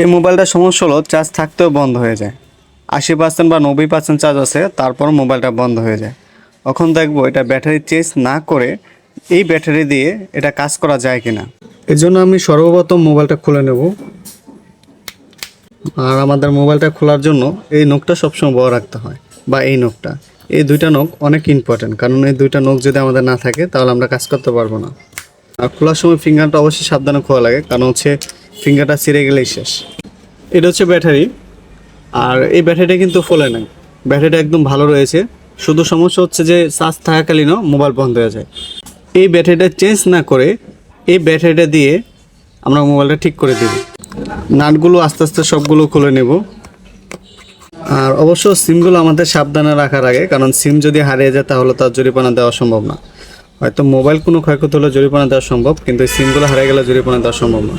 এই মোবাইলটার সমস্যা হলো চার্জ থাকতেও বন্ধ হয়ে যায়। আশি পার্সেন্ট বা নব্বই পার্সেন্ট চার্জ আছে, তারপর মোবাইলটা বন্ধ হয়ে যায়। এখন দেখব এটা ব্যাটারি চেঞ্জ না করে এই ব্যাটারি দিয়ে এটা কাজ করা যায় কিনা। এর জন্য আমি সর্বপ্রথম মোবাইলটা খুলে নেব। আর আমাদের মোবাইলটা খোলার জন্য এই নখটা সবসময় বড় রাখতে হয়, বা এই নখটা। এই দুইটা নখ অনেক ইম্পর্টেন্ট কারণ এই দুইটা নখ যদি আমাদের না থাকে, তাহলে আমরা কাজ করতে পারব না। আর খোলার সময় ফিঙ্গারটা অবশ্যই সাবধানে খোলা লাগে, কারণ হচ্ছে ফিঙ্গারটা ছিঁড়ে গেলেই শেষ। এটা হচ্ছে ব্যাটারি, আর এই ব্যাটারিটা কিন্তু ফোলে নাই। ব্যাটারিটা একদম ভালো রয়েছে। শুধু সমস্যা হচ্ছে যে চার্জ থাকাকালীনও মোবাইল বন্ধ হয়ে যায়। এই ব্যাটারিটা চেঞ্জ না করে এই ব্যাটারিটা দিয়ে আমরা মোবাইলটা ঠিক করে দেব। নাটগুলো আস্তে আস্তে সবগুলো খুলে নেব। আর অবশ্য সিমগুলো আমাদের সাবধানে রাখার আগে, কারণ সিম যদি হারিয়ে যায় তাহলে তার জরিমানা দেওয়া সম্ভব না। হয়তো মোবাইল কোনো ক্ষয়ক্ষতি হলে জরিমানা দেওয়া সম্ভব, কিন্তু সিমগুলো হারিয়ে গেলে জরিমানা দেওয়া সম্ভব না।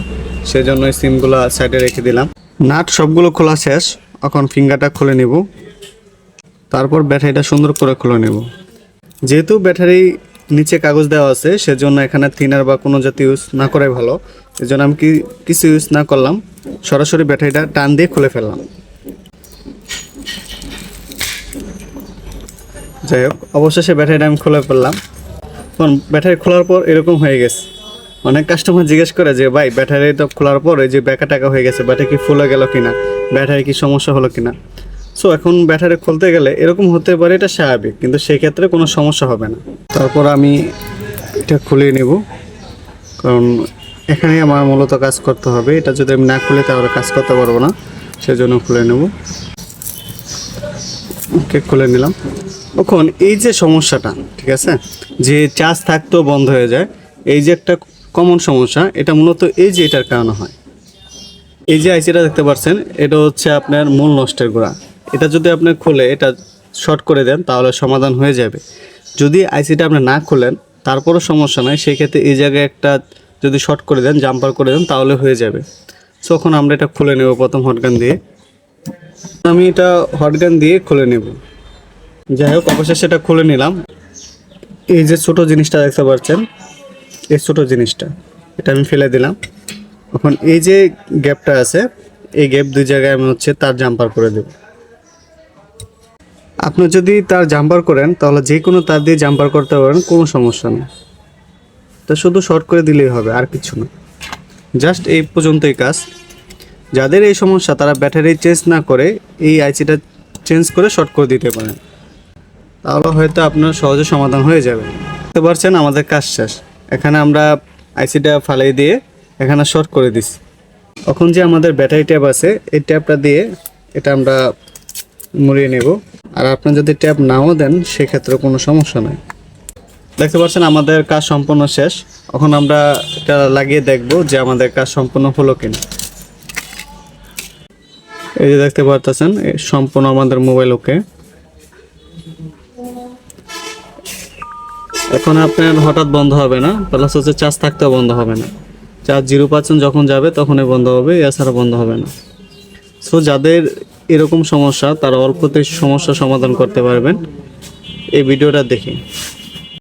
সেই জন্য সিমগুলো সাইডে রেখে দিলাম। নাট সবগুলো খোলা শেষ। এখন ফিঙ্গারটা খুলে নেব। তারপর ব্যাটারিটা সুন্দর করে খুলে নেব। যেহেতু ব্যাটারি নিচে কাগজ দেওয়া আছে, সেজন্য এখানে থিনার বা কোনো জাতীয় ইউজ না করাই ভালো। এই জন্য আমি কি কিছু ইউজ না করলাম। সরাসরি ব্যাটারিটা টান দিয়ে খুলে ফেললাম। যাই হোক, অবশেষে ব্যাটারিটা আমি খুলে ফেললাম। তখন ব্যাটারি খোলার পর এরকম হয়ে গেছে। অনেক কাস্টমার জিজ্ঞেস করে যে, ভাই ব্যাটারি তো খোলার পর এই যে ব্যাকা টাকা হয়ে গেছে ব্যাটারি কি ফুলে গেল কিনা? ব্যাটারি কি সমস্যা হলো কিনা? সো এখন ব্যাটারি খুলতে গেলে এরকম হতে পারে এটা স্বাভাবিক, কিন্তু সেই ক্ষেত্রে কোনো সমস্যা হবে না। তারপর আমি এটা খুলে নেব, কারণ এখানে আমার মূলত কাজ করতে হবে। এটা যদি আমি না খুলে তাহলে কাজ করতে পারব না, সেজন্য খুলে নেব। ওকে খুলে নিলাম। এখন এই যে সমস্যাটা, ঠিক আছে? যে চার্জ থাকতেও বন্ধ হয়ে যায়, এই যে একটা কমন সমস্যা, এটা মূলত এই যে এটার কারণে হয়। এই যে আইসিটা দেখতে পাচ্ছেন, এটা হচ্ছে আপনার মূল নষ্টের গোড়া। এটা যদি আপনি খুলে এটা শর্ট করে দেন, তাহলে সমাধান হয়ে যাবে। যদি আইসিটা আপনি না খুলেন, তারপরও সমস্যা নাই। সেক্ষেত্রে এই জায়গায় একটা যদি শর্ট করে দেন জাম্পার করে দেন, তাহলে হয়ে যাবে। সো এখন আমরা এটা খুলে নেব প্রথম হটগান দিয়ে। আমি এটা হটগান দিয়ে খুলে নেব। যাই হোক, অবশেষে সেটা খুলে নিলাম। এই যে ছোট জিনিসটা দেখতে পাচ্ছেন এই ছোটো জিনিসটা। এটা আমি ফেলে দিলাম। এখন এই যে গ্যাপটা আছে, এই গ্যাপ দুই জায়গায় আমি হচ্ছে তার জাম্পার করে দেব। আপনি যদি তার জাম্পার করেন, তাহলে যে কোনো তার দিয়ে জাম্পার করতে পারেন, কোনো সমস্যা নেই। তা শুধু শর্ট করে দিলেই হবে, আর কিছু না। জাস্ট এই পর্যন্তই কাজ। যাদের এই সমস্যা, তারা ব্যাটারি চেঞ্জ না করে এই আইসিটা চেঞ্জ করে শর্ট করে দিতে পারেন। তাহলে হয়তো আপনার সহজে সমাধান হয়ে যাবে। বুঝতে পারছেন? আমাদের কাজ শেষ। এখানে আমরা আইসিটা ফালাই দিয়ে এখানে শর্ট করে দিছি এখন যে আমাদের ব্যাটারি ট্যাপ আছে, এই ট্যাপটা দিয়ে এটা আমরা মুড়িয়ে নেব। আর আপনি যদি ট্যাপ নাও দেন সেক্ষেত্রে কোনো সমস্যা নাই। দেখতে পাচ্ছেন, আমাদের কাজ সম্পূর্ণ শেষ। এখন আমরা এটা লাগিয়ে দেখব যে আমাদের কাজ সম্পূর্ণ হলো কিনা। এই যে দেখতে পারতেছেন সম্পূর্ণ আমাদের মোবাইল ওকে। এখন আপনার হঠাৎ বন্ধ হবে না প্লাস হচ্ছে চার্জ থাকতেও বন্ধ হবে না। চার্জ জিরো পার্সেন্ট যখন যাবে, তখনই বন্ধ হবে, এছাড়া বন্ধ হবে না। সো যাদের এরকম সমস্যা, তারা অল্পতে সমস্যা সমাধান করতে পারবেন। এই ভিডিওটা দেখে।